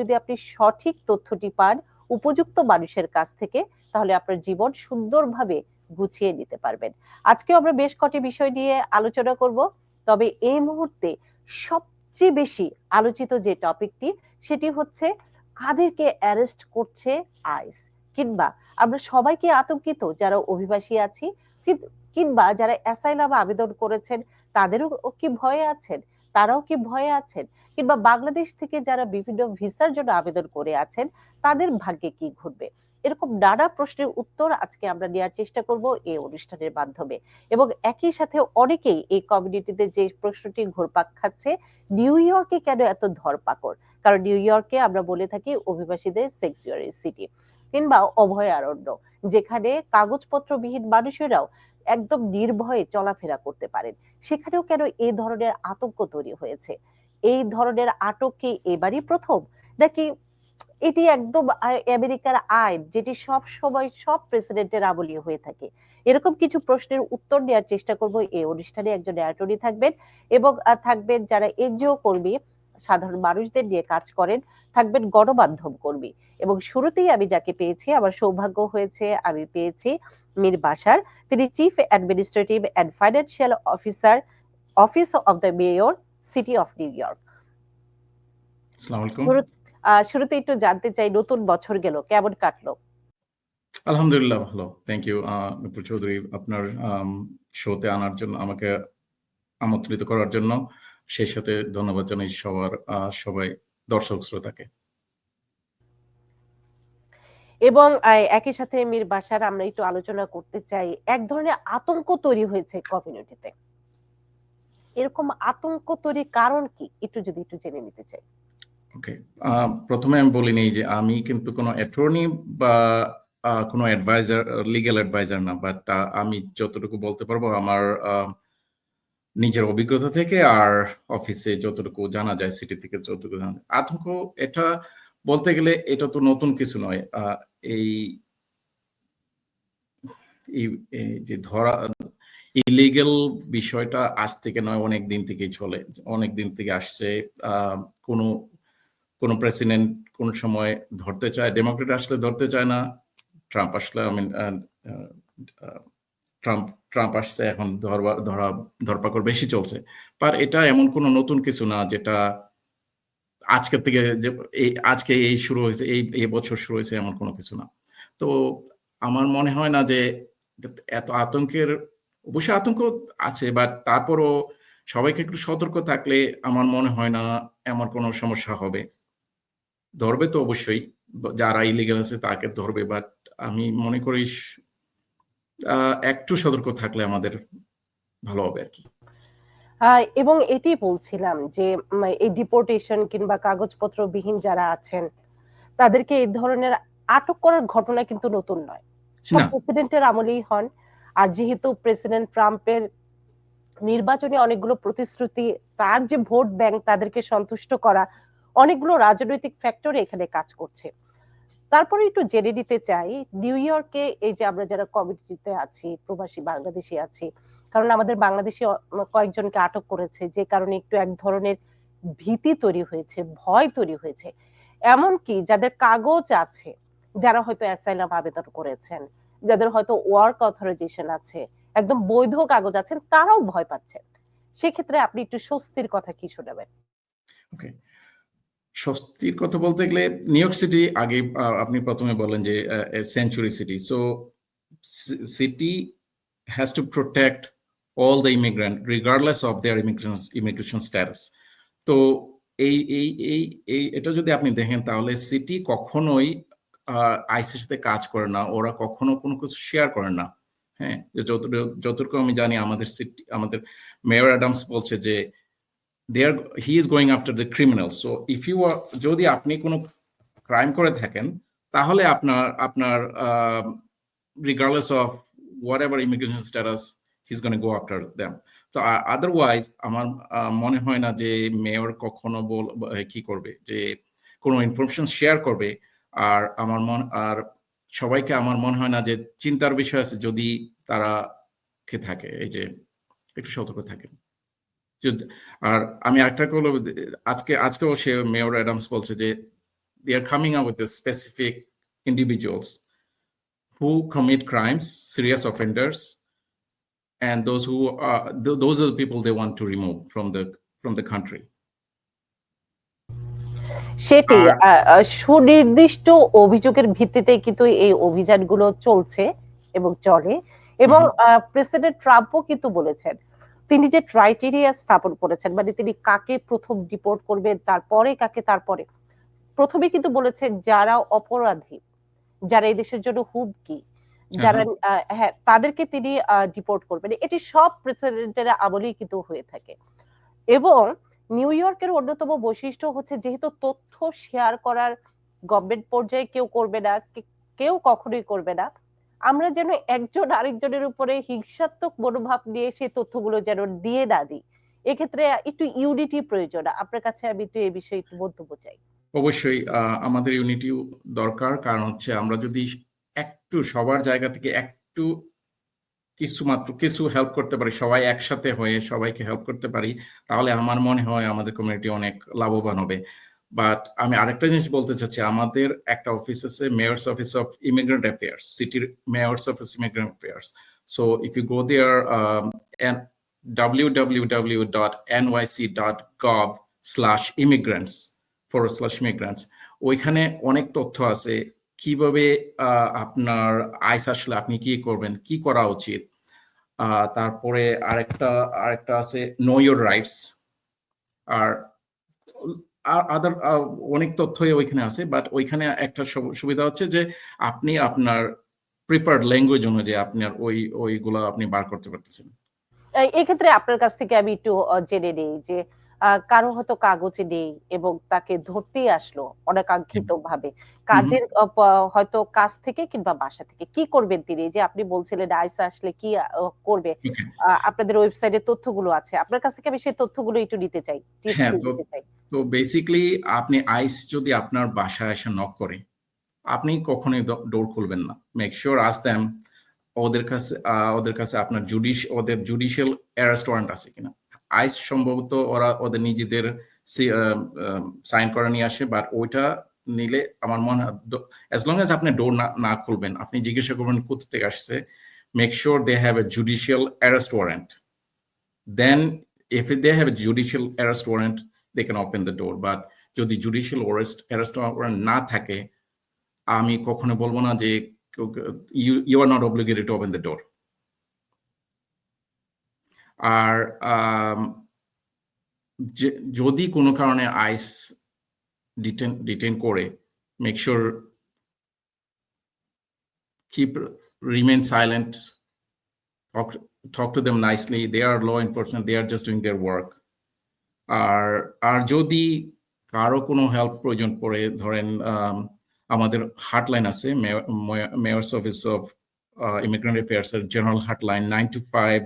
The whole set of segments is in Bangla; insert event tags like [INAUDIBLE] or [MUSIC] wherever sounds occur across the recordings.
যদি আপনি সঠিক তথ্যটি পান উপযুক্ত মানুষের কাছ থেকে, তাহলে আপনার জীবন সুন্দরভাবে গুছিয়ে নিতে পারবেন। আজকে আমরা বেশ কটি বিষয় নিয়ে আলোচনা করব, তবে এই মুহূর্তে সবচেয়ে বেশি আলোচিত যে টপিকটি, সেটি হচ্ছে কাদেরকে অ্যারেস্ট করছে আইস? কিংবা আমরা সবাইকে আতঙ্কিত যারা অভিবাসী আছি কিংবা যারা অ্যাসাইলাম আবেদন করেছেন, তাদেরও কি ভয়ে আছেন? তারাও কি ভয়ে আছেন? কিংবা বাংলাদেশ থেকে যারা বিভিন্ন ভিসার জন্য আবেদন করে আছেন, তাদের ভাগ্যে কি ঘটবে? এরকম নানা প্রশ্নের উত্তর আজকে আমরা নেওয়ার চেষ্টা করব এই অনুষ্ঠানের মাধ্যমে। এবং একই সাথে অনেকেই এই কমিউনিটিতে যে প্রশ্নটি ঘুরপাক খাচ্ছে, নিউ ইয়র্কে কেন এত ধরপাকড়? কারণ নিউ ইয়র্কে আমরা বলে থাকি অভিবাসীদের সেক্সুয়ারি সিটি কিংবা অভয়ারণ্য, যেখানে কাগজপত্রবিহীন মানুষেরাও একদম নির্ভয়ে চলাফেরা করতে পারেন। সেখানেও কেন এই ধরনের আতঙ্ক তৈরি হয়েছে? এই ধরনের আটক কি এবারই প্রথম? নাকি এটি একদম আমেরিকার আইন, যেটি সব সময় সব প্রেসিডেন্টের আমলি হয়ে থাকে? এরকম কিছু প্রশ্নের উত্তর দেওয়ার চেষ্টা করব। এই অনুষ্ঠানে একজন অ্যাটর্নি থাকবেন এবং থাকবেন যারা এনজিও কর্মী সাধারণ মানুষদের নিয়ে কাজ করেন থাকবেন গণমাধ্যম কর্মী। এবং শুরুতেই আমি যাকে পেয়েছি আমার সৌভাগ্য হয়েছে আমি পেয়েছি মীর বাসার তিনি chief administrative and financial officer office of the mayor city of New York শুরুতে একটু জানতে চাই নতুন বছর গেল কেমন কাটলো? আলহামদুলিল্লাহ ভালো। থ্যাংক ইউ নুপুর চৌধুরী আপনার শোতে আনার জন্য আমাকে আমন্ত্রিত করার জন্য। সেই সাথে ধন্যবাদ জানাই সবার সবাই দর্শক শ্রোতাকে। এবং একই সাথে মীর বাসার আমরা একটু আলোচনা করতে চাই। এক ধরনের আতঙ্ক তৈরি হয়েছে কমিউনিটিতে। এরকম আতঙ্ক তৈরির কারণ কি? একটু যদি একটু জেনে নিতে চাই। ওকে প্রথমে আমি বলি নেই যে আমি কিন্তু কোনো অ্যাটর্নি বা কোনো অ্যাডভাইজার লিগ্যাল অ্যাডভাইজার না বাট আমি যতটুকু বলতে পারব আমার নিজের অভিজ্ঞতা থেকে আর অফিসে যতটুকু জানা যায় সিটি থেকে যতটুকু জানা যায়। আতঙ্ক, এটা বলতে গেলে এটা তো নতুন কিছু নয়। এই যে ধরা ইলিগেল বিষয়টা আজ থেকে নয়, অনেক দিন থেকেই চলে। অনেক দিন থেকে আসছে। কোনো কোনো প্রেসিডেন্ট কোন সময় ধরতে চায় ডেমোক্রেট আসলে ধরতে চায় না। ট্রাম্প আসলে আই মিন ট্রাম্প ট্রাম্প আসছে, এখন ধরা, ধরপাকড় বেশি চলছে। পার এটা এমন কোনো নতুন কিছু না যেটা আজকের থেকে যে, এই, আজকে এই শুরু হয়েছে, এই এই বছর শুরু হয়েছে এমন কোনো কিছু না। তো আমার মনে হয় না যে, এত আতঙ্কের, অবশ্যই আতঙ্ক আছে বাট তারপরও সবাইকে একটু সতর্ক থাকলে আমার মনে হয় না এমন কোনো সমস্যা হবে। ধরবে তো অবশ্যই, যারা ইলিগাল আছে তাকে ধরবে বাট আমি মনে করি একটু সতর্ক থাকলে আমাদের ভালো হবে আর কি। এবং এটি বলছিলাম যে এই ডিপোর্টেশন কিংবা কাগজপত্রবিহীন যারা আছেন তাদেরকে এই ধরনের আটক করার ঘটনা কিন্তু নতুন নয়। সব প্রেসিডেন্টের আমলেই হন। আর যেহেতু প্রেসিডেন্ট ট্রাম্পের নির্বাচনে অনেকগুলো প্রতিশ্রুতি তার যে ভোট ব্যাংক তাদেরকে সন্তুষ্ট করা অনেকগুলো রাজনৈতিক ফ্যাক্টর এখানে কাজ করছে। তারপরে একটু জেনে নিতে চাই নিউ ইয়র্কে এই যে আমরা যারা কমিউনিটিতে আছি, প্রবাসী বাংলাদেশি আছি, কারণ আমাদের বাংলাদেশি কয়েকজনকে আটক করেছে, যে কারণে একটু এক ধরনের ভীতি তৈরি হয়েছে, ভয় তৈরি হয়েছে। এমনকি যাদের কাগজ আছে, যারা হয়তো অ্যাসাইলাম আবেদন করেছেন, যাদের হয়তো ওয়ার্ক অথরাইজেশন আছে, একদম বৈধ কাগজ আছেন, তারাও ভয় পাচ্ছেন। সেক্ষেত্রে আপনি একটু স্বস্তির কথা কি শোনাবেন? ওকে স্বস্তির কথা বলতে গেলে নিউ ইয়র্ক সিটি আগে আপনি প্রথমে বলেন যে sanctuary city so city has to protect all the immigrant regardless of their immigration immigration status তো, এই এই এই এই, এটা যদি আপনি দেখেন, তাহলে সিটি কখনোই আইসির সাথে কাজ করে না, ওরা কখনো কোনো কিছু শেয়ার করে না। হ্যাঁ যতটুকু আমি জানি, আমাদের সিটি আমাদের মেয়র অ্যাডামস বলছে যে they are he is going after the criminal so if you যদি আপনি কোনো ক্রাইম করে থাকেন, তাহলে আপনার আপনার regardless of whatever immigration status he is gone go after them তো আদারওয়াইজ আমার মনে হয় না যে মেয়র কখনো বল কি করবে? যে কোনো ইনফরমেশন শেয়ার করবে। আর আমার মন, আর সবাইকে আমার মনে হয় না যে চিন্তার বিষয় আছে যদি তারা থাকে, এই যে একটু সতর্ক থাকেন। আর আমি একটা করল আজকে আজকেও সে মেয়র অ্যাডামস বলছে যে they are coming out with specific individuals who commit crimes serious offenders and those who those are people they want to remove from the from the country সেটি সুনির্দিষ্ট অভিযোগের ভিত্তিতে কিন্তু এই অভিযানগুলো চলছে এবং চলে। এবং প্রেসিডেন্ট ট্রাম্পও কিন্তু বলেছেন তিনি যে ক্রাইটেরিয়া স্থাপন করেছেন মানে তিনি কাকে প্রথম ডিপোর্ট করবেন তারপরে কাকে তারপরে। প্রথমে কিন্তু বলেছেন যারা অপরাধী যারা এই দেশের জন্য হুমকি যারা হ্যাঁ তাদেরকে তিনি ডিপোর্ট করবেন। এটি সব প্রেসিডেন্টের আমলেই কিন্তু হয়ে থাকে। এবং নিউ ইয়র্কের অন্যতম বৈশিষ্ট্য হচ্ছে যেহেতু তথ্য শেয়ার করার গভর্নমেন্ট পর্যায়ে কেউ করবে না কেউ কখনোই করবে না আমরা যেন একজন আরেকজনের উপরে হিংসাত্মক মনোভাব নিয়ে সেই তথ্যগুলো যেন দিয়ে না দিই। এক্ষেত্রে একটু ইউনিটি প্রয়োজন। আপনার কাছে আমি একটু এই বিষয়ে একটু মন্তব্য চাই। অবশ্যই আমাদের ইউনিটিও দরকার। কারণ হচ্ছে আমরা যদি একটু সবার জায়গা থেকে একটু কিছু মাত্র, কিছু হেল্প করতে পারি, সবাই একসাথে হয়ে সবাইকে হেল্প করতে পারি, তাহলে আমার মনে হয় আমাদের কমিউনিটি অনেক লাভবান হবে। বাট আমি আরেকটা জিনিস বলতে চাচ্ছি, আমাদের একটা অফিস আছে mayor's office of immigrant affairs সিটির mayor's office immigrant affairs so if you go there and www.nyc.gov slash immigrants, forward slash migrants, ওইখানে অনেক তথ্য আছে, কীভাবে আপনার আইস আসলে আপনি কি করবেন, কি করা উচিত? তারপরে আরেকটা আরেকটা আছে নো ইয়োর রাইটস আর আদার অনেক তথ্যই ওইখানে আছে বাট ওইখানে একটা সুবিধা হচ্ছে যে আপনি আপনার প্রিপার্ড ল্যাঙ্গুয়েজ অনুযায়ী আপনার ওই, ওইগুলো আপনি বার করতে পারতেছেন। এক্ষেত্রে আপনার কাছ থেকে আমি একটু জেনে নেই যে কারও হয়তো কাগজে নেই এবং তাকে ধরতেই আসলো অনাকাঙ্ক্ষিত ভাবে কাজের হয়তো কাজ থেকে কিংবা বাসা থেকে। কি করবেন তিনি? যে আপনি বলছিলেন আইসা আসলে কি করবে? আপনাদের ওয়েবসাইটে তথ্যগুলো আছে। আপনার কাছ থেকে আমি সেই তথ্যগুলো একটু নিতে চাই হ্যাঁ, তো- নিতে চাই। তো বেসিক্যালি আপনি আইস যদি আপনার বাসায় এসে নক করে আপনি কখনোই ডোর খুলবেন না। মেক শিওর আস দেম ওদের কাছে ওদের কাছে আপনার জুডিশ ওদের জুডিশিয়াল অ্যারেস্ট ওয়ারেন্ট আছে কিনা। আইস সম্ভবত ওরা ওদের নিজেদের সাইন করে নিয়ে আসে বাট ওইটা নিলে আমার মনে হয় অ্যাজ লং এজ আপনি ডোর না না খুলবেন, আপনি জিজ্ঞাসা করবেন কোথা থেকে আসছে make sure they have a judicial arrest warrant then if they have a judicial arrest warrant, they can open the door, but যদি জুডিশিয়াল অ্যারেস্ট অ্যারেস্ট ওয়ারেন্ট না থাকে, আমি কখনো বলব না যে you are not obligated to open the door আর যদি কোনো কারণে আইস ডিটেন ডিটেন করে make sure keep remain silent talk talk to them nicely they are law enforcement they are just doing their work. আর আর যদি কারও কোনো হেল্প প্রয়োজন পড়ে ধরেন আম, আমাদের হাটলাইন আছে mayor's office of immigrant affairs এর general hotline nine two five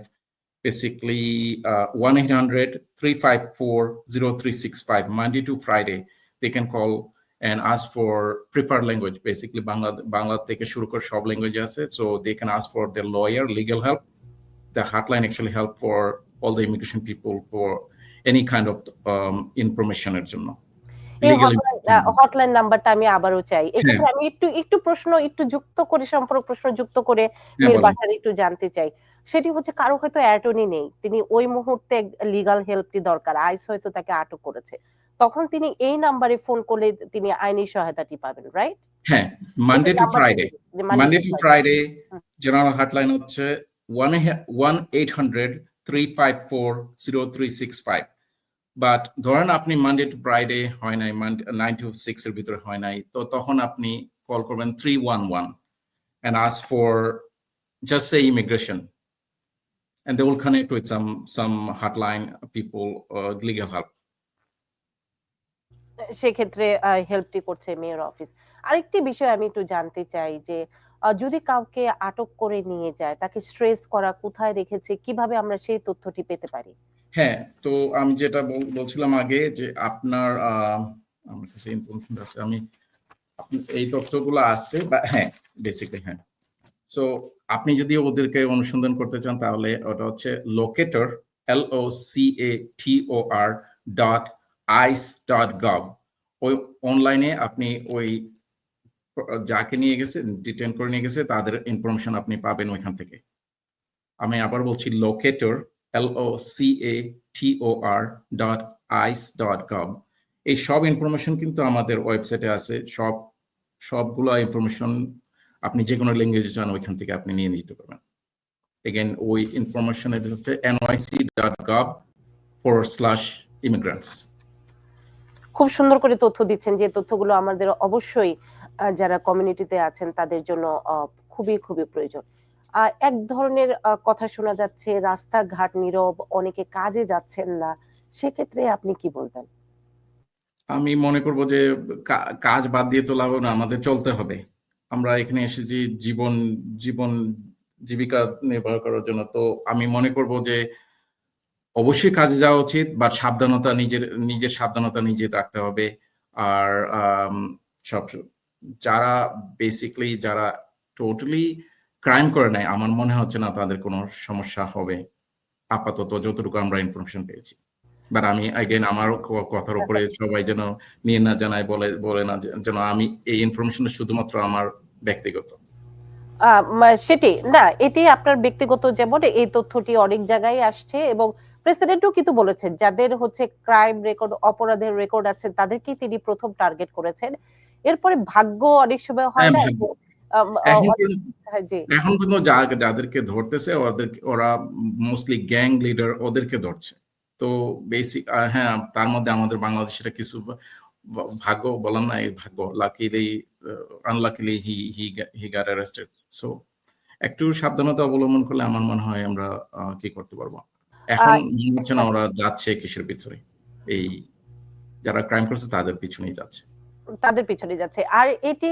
three six five Monday to Friday they can call and ask for preferred language basically bangla bangla থেকে শুরু করে সব ল্যাঙ্গুয়েজ আছে so they can ask for their lawyer legal help the hotline actually help for all the immigration people for any kind of um, information জন্য হটলাইন নাম্বারটা আমি আবারও চাই এক্ষেত্রে আমি একটু একটু প্রশ্ন একটু যুক্ত করে সম্পর্ক প্রশ্ন যুক্ত করে হ্যাঁ, বাসার একটু জানতে চাই সেটি হচ্ছে কারও হয়তো অ্যাটর্নি নেই। তিনি ওই মুহূর্তে লিগাল হেল্পটি দরকার। আইস হয়তো তাকে আটক করেছে। তখন তিনি এই নাম্বারে ফোন করলে তিনি আইনি সহায়তাটি পাবেন রাইট হ্যাঁ Monday to Friday Monday to Friday. General hotline হচ্ছে one eight hundred three five four zero three six five but ধরেন আপনি মানডে টু ফ্রাইডে হয় নাই মানডে নাইন টু সিক্স এর ভিতরে হয় নাই তো তখন আপনি কল করবেন three one one and ask for just say immigration and they will connect with some some hotline people uh, legal help. সেক্ষেত্রে হেল্পটি করছে মেয়র অফিস আরেকটি বিষয় আমি একটু জানতে চাই যে যদি কাউকে আটক করে নিয়ে যায় তাকে স্ট্রেস করা কোথায় রেখেছে কীভাবে আমরা সেই তথ্যটি পেতে পারি? হ্যাঁ তো আমি যেটা বল- বলছিলাম আগে যে আপনার আমার কাছে ইনফরমেশন আছে আমি এই তথ্যগুলো আছে বা হ্যাঁ বেসিক্যালি হ্যাঁ। সো আপনি যদি ওদেরকে অনুসন্ধান করতে চান, তাহলে ওটা হচ্ছে locator L O C A T O R dot ICE dot gov ওই অনলাইনে আপনি ওই যাকে নিয়ে গেছে ডিটেন করে নিয়ে গেছে, তাদের ইনফরমেশন আপনি পাবেন ওইখান থেকে। আমি আবার বলছি locator L O C A T O R dot ICE dot com এই সব ইনফরমেশন কিন্তু আমাদের ওয়েবসাইটে আছে। সব, সবগুলো ইনফরমেশন আপনি যে কোনো ল্যাঙ্গুয়েজে চান ওইখান থেকে আপনি নিয়ে নিতে পারবেন। এগেন ওই ইনফরমেশনের হচ্ছে NYC dot gov for slash immigrants খুব সুন্দর করে তথ্য দিচ্ছেন যে তথ্যগুলো আমাদের অবশ্যই যারা কমিউনিটিতে আছেন তাদের জন্য খুবই খুবই প্রয়োজন। আর এক ধরনের কথা শোনা যাচ্ছে রাস্তাঘাট নীরব অনেকে কাজে যাচ্ছেন না। সেক্ষেত্রে আপনি কি বলবেন? আমি মনে করব যে কাজ বাদ দিয়ে তো লাভ না আমাদের চলতে হবে। আমরা এখানে এসেছি জীবন জীবন জীবিকা নির্বাহ করার জন্য। তো আমি মনে করব যে অবশ্যই কাজে যাওয়া উচিত বা সাবধানতা নিজের নিজের সাবধানতা নিজে রাখতে হবে। আর সব, যারা বেসিকলি যারা টোটালি ক্রাইম করে নেয় আমার মনে হচ্ছে না তাদের কোনো সমস্যা হবে। আপাতত যতটুকু আমরা ইনফরমেশন পেয়েছি। বাট আমি আগেন আমার কথার উপরে সবাই যেন নিয়ে না জানায় বলে বলে না যেন আমি এই ইনফরমেশনটা শুধুমাত্র আমার ব্যক্তিগত। সেটি না এটি আপনার ব্যক্তিগত যেমন এই তথ্যটি অনেক জায়গায় আসছে এবং প্রেসিডেন্টও কিন্তু বলেছেন যাদের হচ্ছে ক্রাইম রেকর্ড অপরাধের রেকর্ড আছে তাদেরকেই তিনি প্রথম টার্গেট করেছেন। এরপরে ভাগ্য অনেক সময় হয় হ্যাঁ, না এখন পর্যন্ত- হ্যাঁ, যাদেরকে ধরতেছে ওদের ওরা মোস্টলি গ্যাং লিডার ওদেরকে ধরছে। তো বেসিক হ্যাঁ তার মধ্যে আমাদের বাংলাদেশের কিছু ভাগ্য বললাম না এই ভাগ্য luckily unluckily he he he got arrested so একটু সাবধানতা অবলম্বন করলে আমার মনে হয় আমরা কি করতে পারব? এখন মনে হচ্ছে না ওরা যাচ্ছে কিসের পিছনে। এই যারা ক্রাইম করছে তাদের পিছনেই যাচ্ছে। তাদের পিছনে যাচ্ছে। আর এটি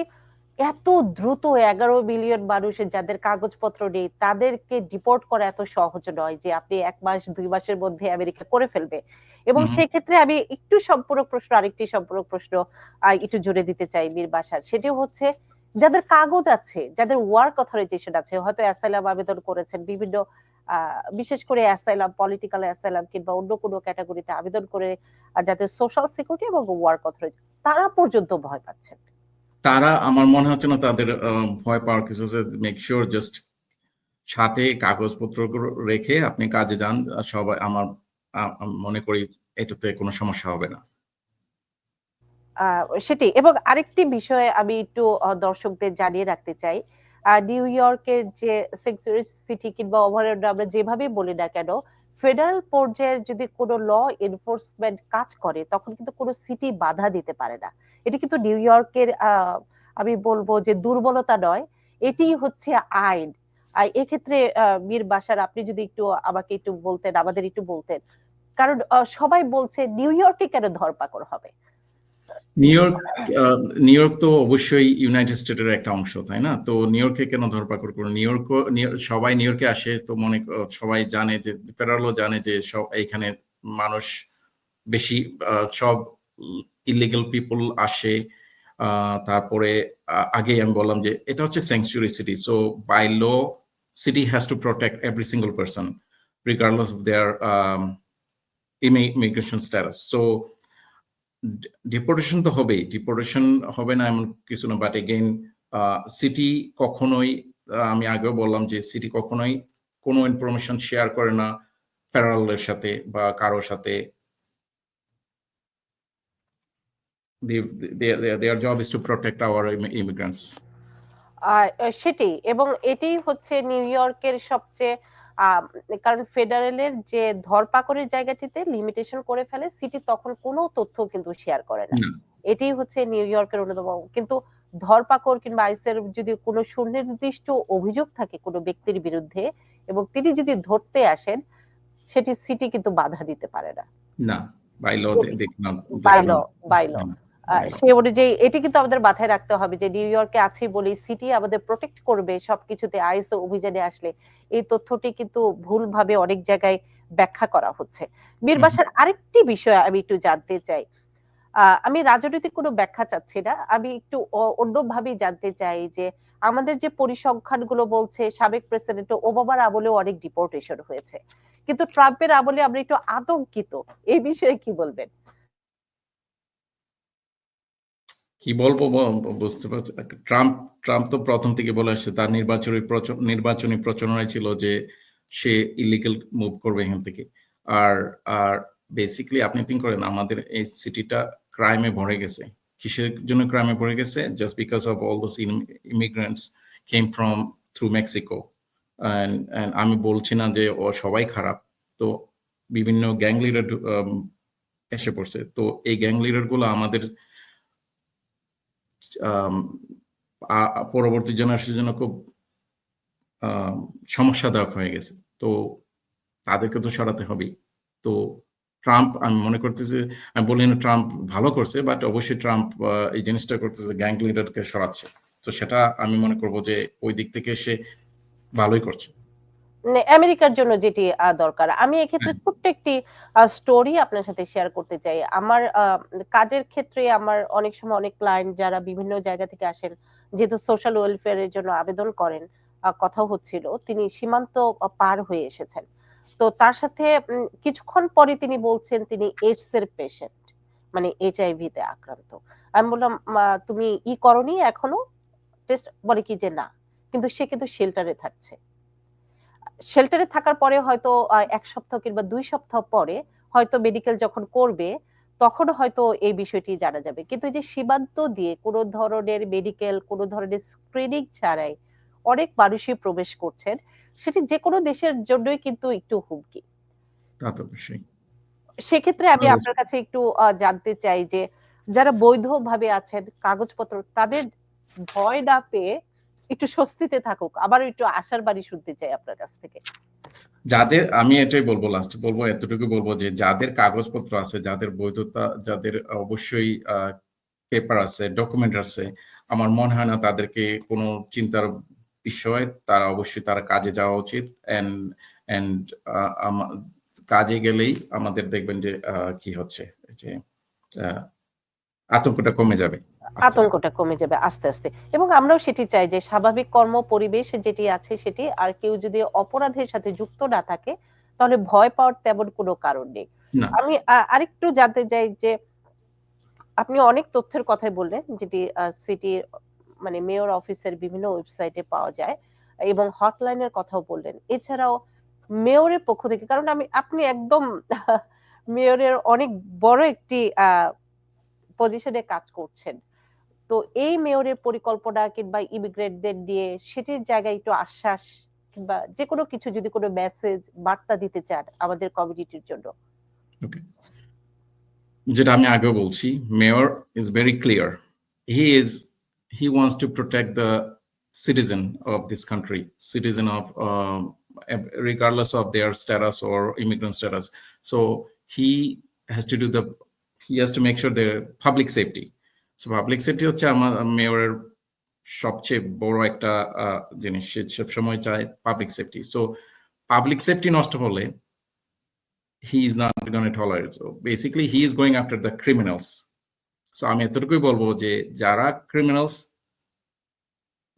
এত দ্রুত এগারো মিলিয়ন মানুষের যাদের কাগজপত্র নেই তাদেরকে ডিপোর্ট করা এত সহজ নয় যে আপনি এক মাস দুই মাসের মধ্যে আমেরিকা করে ফেলবে। এবং সেক্ষেত্রে আমি একটু সম্পূরক প্রশ্ন আরেকটি সম্পূরক প্রশ্ন একটু জুড়ে দিতে চাই মীর বাসার সেটি হচ্ছে যাদের কাগজ আছে যাদের ওয়ার্ক অথরাইজেশন আছে হয়তো অ্যাসাইলাম আবেদন করেছেন বিভিন্ন আহ, বিশেষ করে অ্যাসাইলাম পলিটিক্যাল অ্যাসাইলাম কিংবা অন্য কোনো ক্যাটাগরিতে আবেদন করে যাদের সোশ্যাল সিকিউরিটি এবং ওয়ার্ক অথরাইজেশন তারা পর্যন্ত ভয় পাচ্ছেন। তারা, আমার মনে হচ্ছে না তাদের ভয় পাওয়ার কিছু আছে। মেক শিওর জাস্ট সাথে কাগজপত্র রেখে আপনি কাজে যান। সবাই, আমার মনে করি এটাতে কোনো সমস্যা হবে না। সেটি। এবং আরেকটি বিষয়ে আমি একটু দর্শকদের জানিয়ে রাখতে চাই। নিউ ইয়র্কের যে সেক্সুয়াল সিটি কিংবা ওভারঅল আমরা যেভাবে বলি না কেন ফেডারেল পর্যায়ের যদি কোনো ল এনফোর্সমেন্ট কাজ করে, তখন কিন্তু কোনো সিটি বাধা দিতে পারে না। এটি কিন্তু নিউ ইয়র্কের আমি বলব যে দুর্বলতা নয়, এটি হচ্ছে আইন। আর এক্ষেত্রে মীর বাসার আপনি যদি একটু আমাকে একটু বলতেন, আমাদের একটু বলতেন। কারণ সবাই বলছে নিউ ইয়র্কে কেন ধরপাকড় হবে? নিউ ইয়র্ক নিউ ইয়র্ক তো অবশ্যই ইউনাইটেড স্টেটের একটা অংশ, তাই না? তো নিউ ইয়র্কে কেন ধরপাকড় করো নিউ ইয়র্ক সবাই নিউ ইয়র্কে আসে তো মনে সবাই জানে যে ফেডারেলও জানে যে সব, এইখানে মানুষ বেশি সব ইলিগাল পিপল আসে। তারপরে আগেই আমি বললাম যে, এটা হচ্ছে sanctuary city so by law city has to protect every single person regardless of their immigration status so deportation তো হবেই। ডিপোর্টেশন হবে না এমন কিছু না বাট এগেইন সিটি কখনোই আমি আগেও বললাম যে সিটি কখনোই কোনো ইনফরমেশন শেয়ার করে না ফেডারেলের সাথে বা কারোর সাথে। Their job is to protect our immigrants সেটি এবং এটি হচ্ছে নিউ ইয়র্কের সবচেয়ে কারণ ফেডারেলের যে ধরপাকড়ের জায়গাটিতে লিমিটেশন করে ফেলে সিটি তখন কোনো তথ্য কিন্তু শেয়ার করে না। না। এটি হচ্ছে নিউ ইয়র্কের অন্যতম। কিন্তু ধরপাকড় কিংবা আইসের যদি কোনো সুনির্দিষ্ট অভিযোগ থাকে কোনো ব্যক্তির বিরুদ্ধে এবং তিনি যদি ধরতে আসেন সেটি সিটি কিন্তু বাধা দিতে পারে না। না বাইল দেখলাম বাইল বাইল. সে অনুযায়ী এটি কিন্তু আমাদের মাথায় রাখতে হবে যে নিউ ইয়র্কে আছি বলি সিটি আমাদের প্রোটেক্ট করবে সবকিছুতে আইএসও অভিযানে আসলে এই তথ্যটি কিন্তু ভুলভাবে অনেক জায়গায় ব্যাখ্যা করা হচ্ছে। মীর বাসার আরেকটি বিষয় আমি একটু জানতে চাই। আমি রাজনৈতিক কোনো ব্যাখ্যা চাচ্ছি না আমি একটু অ- অন্যভাবেই জানতে চাই যে আমাদের যে পরিসংখ্যানগুলো বলছে সাবেক প্রেসিডেন্ট ওবামার আমলেও অনেক ডিপোর্টেশন হয়েছে। কিন্তু ট্রাম্পের আমলে আমরা একটু আতঙ্কিত এই বিষয়ে কি বলবেন? কি বলব বুঝতে পারছি। ট্রাম্প ট্রাম্প তো প্রথম থেকে বলে আসছে, তার নির্বাচনী নির্বাচনী প্রচারণায় ছিল যে সে ইলিগাল মুভ করবে এখান থেকে। আর আর বেসিক্যালি আপনি থিঙ্ক করেন, আমাদের এই সিটিটা ক্রাইমে ভরে গেছে। কিসের জন্য ক্রাইমে ভরে গেছে? Just because of all those immigrants came from through Mexico আমি বলছি না যে ও সবাই খারাপ। তো বিভিন্ন গ্যাং লিডার এসে পড়ছে। তো এই গ্যাং লিডারগুলো আমাদের পরবর্তী জেনারেশনের জন্য খুব সমস্যাদায়ক হয়ে গেছে। তো তাদেরকে তো সরাতে হবেই। তো ট্রাম্প, আমি মনে করতেছি, আমি বলি না ট্রাম্প ভালো করছে, বাট অবশ্যই ট্রাম্প এই জিনিসটা করতেছে, গ্যাং লিডারকে সরাচ্ছে। তো সেটা আমি মনে করব যে ওই দিক থেকে সে ভালোই করছে। আমেরিকার জন্য যেটি দরকার। আমি এক্ষেত্রে ছোট্ট একটি স্টোরি আপনার সাথে শেয়ার করতে চাই। আমার কাজের ক্ষেত্রে আমার অনেক সময় অনেক ক্লায়েন্ট যারা বিভিন্ন জায়গা থেকে আসেন যেহেতু সোশ্যাল ওয়েলফেয়ারের জন্য আবেদন করেন কথা হচ্ছিল তিনি সীমান্ত পার হয়ে এসেছেন। তো তার সাথে কিছুক্ষণ পরে তিনি বলছেন তিনি এইডস এর পেশেন্ট মানে এইচআইভি তে আক্রান্ত। আমি বললাম তুমি ই করনি এখনও? টেস্ট বলে কি যে না কিন্তু সে কিন্তু শেল্টারে থাকছে। শেল্টারে থাকার পরে হয়তো এক সপ্তাহ কিংবা দুই সপ্তাহ পরে হয়তো মেডিকেল যখন করবে তখন হয়তো এই বিষয়টি জানা যাবে। কিন্তু যে সীমান্ত দিয়ে কোনো ধরনের মেডিকেল কোনো ধরনের স্ক্রিনিং ছাড়াই অনেক মানুষই প্রবেশ করছেন সেটি যে কোনো দেশের জন্যই কিন্তু একটু হুমকি। তা তো অবশ্যই। সেক্ষেত্রে আমি আপনার কাছে একটু জানতে চাই যে যারা বৈধভাবে আছেন কাগজপত্র তাদের ভয় না পেয়ে একটু স্বস্তিতে থাকুক, আবার একটু আশার বাড়ি শুনতে চাই আপনার কাছ থেকে যাদের, আমি এটাই বলব লাস্ট বলব, এতটুকু বলব যে যাদের কাগজপত্র আছে, যাদের বৈধতা, যাদের অবশ্যই পেপার আছে ডকুমেন্ট আছে, আমার মনে হয় না তাদেরকে কোনো চিন্তার বিষয়, তারা অবশ্যই তারা কাজে যাওয়া উচিত এন্ড এন্ড কাজে গেলেই আমাদের দেখবেন যে কি হচ্ছে, যে আতঙ্কটা কমে যাবে। আতঙ্কটা কমে যাবে আস্তে আস্তে। এবং আমরাও সেটি চাই যে স্বাভাবিক কর্ম পরিবেশ যেটি আছে সেটি আর কেউ যদি অপরাধের সাথে যুক্ত না থাকে তাহলে ভয় পাওয়ার তেমন কোনো কারণ নেই। আমি আরেকটু জানতে চাই যে আপনি অনেক তথ্যের কথাই বললেন যেটি সিটি মানে মেয়র অফিসের বিভিন্ন ওয়েবসাইটে পাওয়া যায় এবং হটলাইনের কথাও বললেন। এছাড়াও মেয়রের পক্ষ থেকে কারণ আমি আপনি একদম [LAUGHS] মেয়রের অনেক বড় একটি পজিশনে কাজ করছেন। তো এই মেয়রের পরিকল্পনা কিংবা ইমিগ্রেটদের দিয়ে সেটির জায়গায় একটু আশ্বাস কিংবা যে কোনো কিছু যদি কোনো মেসেজ বার্তা দিতে চান আমাদের কমিউনিটির জন্য যেটা আমি আগেও বলছি mayor is very clear he is he wants to protect the of this country citizen of um, regardless of their status or immigrant status so he has to do the he has to make sure their public safety so public safety হচ্ছে আমার মেয়রের সবচেয়ে বড় একটা জিনিস। সে সব চায় public safety so public safety নষ্ট হলে he is not gonna it holler so basically he is going after the criminals so আমি এতটুকুই বলব যে, যারা ক্রিমিনালস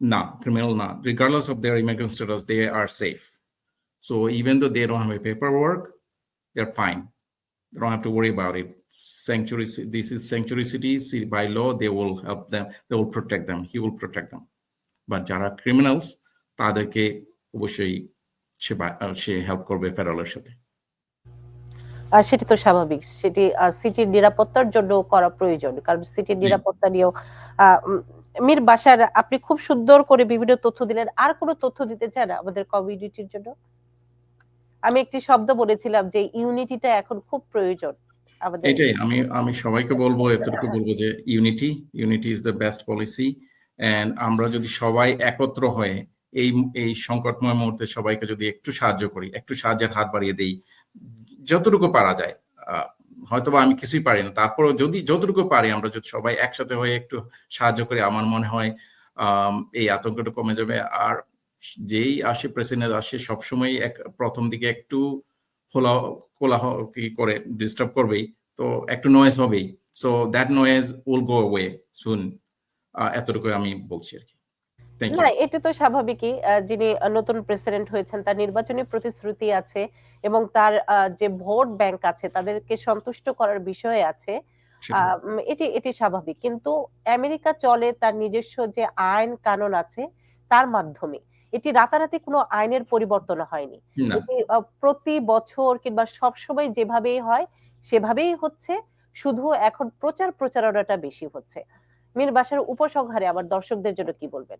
না ক্রিমিনাল না। Regardless of their immigrant status they are safe so even though they don't have a paper work they are fine They don't have to worry about it. Sanctuary, this is sanctuary city. ci- By law, they will help them. They will protect them. He will protect them. But যারা criminals, তাদেরকে অবশ্যই সে সে হেল্প করবে ফেডারেলের সাথে আর সেটি তো স্বাভাবিক সেটি সিটির নিরাপত্তার জন্য করা প্রয়োজন কারণ সিটির নিরাপত্তা নিয়েও মীর বাসার আপনি খুব সুন্দর করে বিভিন্ন তথ্য দিলেন আর কোনো তথ্য দিতে চান আমাদের কমিউনিটির জন্য আমি একটি শব্দ বলেছিলাম যে ইউনিটিটা এখন খুব প্রয়োজন এটাই, আমি আমি সবাইকে বলব, এতটুকু বলব যে unity unity is the best policy and আমরা যদি সবাই একত্র হয়ে এই এই সংকটময় মুহূর্তে সবাইকে যদি একটু সাহায্য করি, একটু সাহায্যের হাত বাড়িয়ে দেই, যতটুকু পারা যায় হয়তোবা আমি কিছুই পারি না, তারপরেও যদি, যতটুকু পারি আমরা যদি সবাই একসাথে হয়ে একটু সাহায্য করি, আমার মনে হয় এই আতঙ্কটা কমে যাবে, আর যেই আসে প্রেসিডেন্ট আসে সবসময় এক প্রথম দিকে একটু খোলা কোলাহ কি করে ডিস্টার্ব করবেই। তো একটু নয়েজ হবেই so that noise will go way soon এতটুকু আমি বলছি আর কি। না এটা তো স্বাভাবিকই। যিনি নতুন প্রেসিডেন্ট হয়েছেন তার নির্বাচনী প্রতিশ্রুতি আছে এবং তার যে ভোট ব্যাংক আছে তাদেরকে সন্তুষ্ট করার বিষয় আছে। এটি এটি স্বাভাবিক। কিন্তু আমেরিকা চলে তার নিজস্ব যে আইন কানুন আছে তার মাধ্যমে। এটি রাতারাতি কোনো আইনের পরিবর্তন হয়নি। এটি প্রতি বছর কিংবা সবসময় যেভাবেই হয় সেভাবেই হচ্ছে। শুধু এখন প্রচার প্রচারণাটা বেশি হচ্ছে। মীর বাসার উপসংহারে আমার দর্শকদের জন্য কি বলবেন?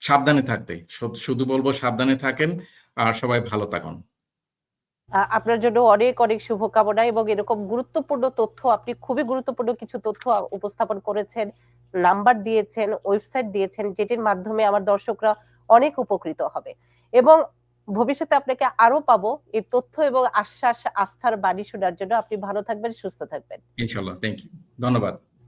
সাবধানে থাকতে। শুধু- বলব সাবধানে থাকেন আর সবাই ভালো থাকুন। আপনার জন্য অনেক অনেক শুভকামনা এবং এরকম গুরুত্বপূর্ণ তথ্য আপনি খুবই গুরুত্বপূর্ণ কিছু তথ্য উপস্থাপন করেছেন। নাম্বার দিয়েছেন, ওয়েবসাইট দিয়েছেন, যেটির মাধ্যমে আমার দর্শকরা অনেক উপকৃত হবে। এবং ভবিষ্যতে আপনাকে আরও পাবো এই তথ্য এবং আশ্বাস, আস্থার বাড়ি শোনার জন্য। আপনি ভালো থাকবেন, সুস্থ থাকবেন। ইনশাল্লাহ থ্যাংক ইউ ধন্যবাদ।